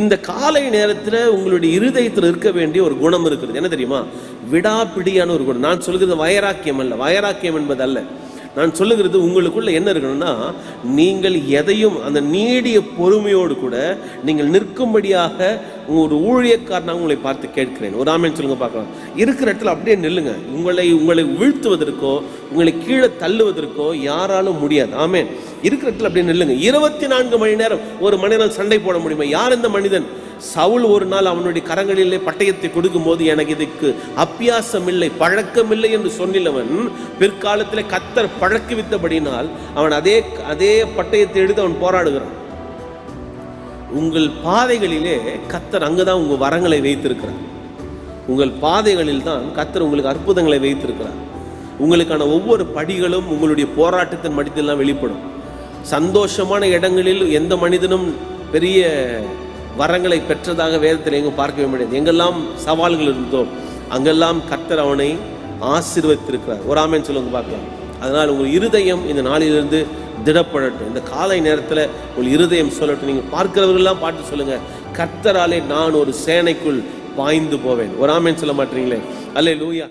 இந்த காலை நேரத்தில் உங்களுடைய இருதயத்தில் இருக்க வேண்டிய ஒரு குணம் இருக்கிறது என்ன தெரியுமா? விடாப்பிடியான ஒரு குணம். நான் சொல்கிறது வைராக்கியம் அல்ல. வைராக்கியம் என்பது அல்ல நான் சொல்லுகிறது உங்களுக்குள்ள என்ன இருக்கணும்னா நீங்கள் எதையும் அந்த நீடிய பொறுமையோடு கூட நீங்கள் நிற்கும்படியாக ஒரு ஊழியக்காரனாக உங்களை பார்த்து கேட்கிறேன். ஒரு ஆமேன் சொல்லுங்க பார்க்கலாம். இருக்கிற இடத்துல அப்படியே நில்லுங்க. உங்களை உங்களை வீழ்த்துவதற்கோ உங்களை கீழே தள்ளுவதற்கோ யாராலும் முடியாது. ஆமேன். இருக்கிற இடத்துல அப்படியே நில்லுங்க. இருபத்தி நான்கு மணி நேரம் ஒரு மனிதனால் சண்டை போட முடியுமா? யார் இந்த மனிதன்? சவுல் ஒரு நாள் அவனுடைய கரங்களிலே பட்டயத்தை கொடுக்கும்போது எனக்கு இதுக்கு அப்பியாசம் இல்லை பழக்கம் இல்லை என்று சொன்னிலவன் பிற்காலத்தில் கத்தர் பழக்குவித்தபடினால் அவன் அதே அதே பட்டயத்தை எடுத்து அவன் போராடுகிறான். உங்கள் பாதைகளிலே கத்தர் அங்குதான் உங்கள் வரங்களை வைத்திருக்கிறார். உங்கள் பாதைகளில் தான் கத்தர் உங்களுக்கு அற்புதங்களை வைத்திருக்கிறார். உங்களுக்கான ஒவ்வொரு படிகளும் உங்களுடைய போராட்டத்தின் மடித்தெல்லாம் வெளிப்படும். சந்தோஷமான இடங்களில் எந்த மனிதனும் பெரிய வரங்களை பெற்றதாக வேதத்தில் எங்கும் பார்க்கவே முடியாது. எங்கெல்லாம் சவால்கள் இருந்தோ அங்கெல்லாம் கர்த்தர் அவனை ஆசீர்வதித்திருக்கிறார். ஒரு ஆமேன்னு சொல்லுங்க பார்க்கலாம். அதனால் உங்கள் இருதயம் இந்த நாளிலிருந்து திடப்படட்டும். இந்த காலை நேரத்தில் உங்கள் இருதயம் சொல்லட்டும். நீங்கள் பார்க்கிறவர்கள்லாம் பாட்டு சொல்லுங்கள் கர்த்தராலே நான் ஒரு சேனைக்குள் பாய்ந்து போவேன். ஒரு ஆமேன் சொல்ல மாட்டீங்களே? அல்லே லூயா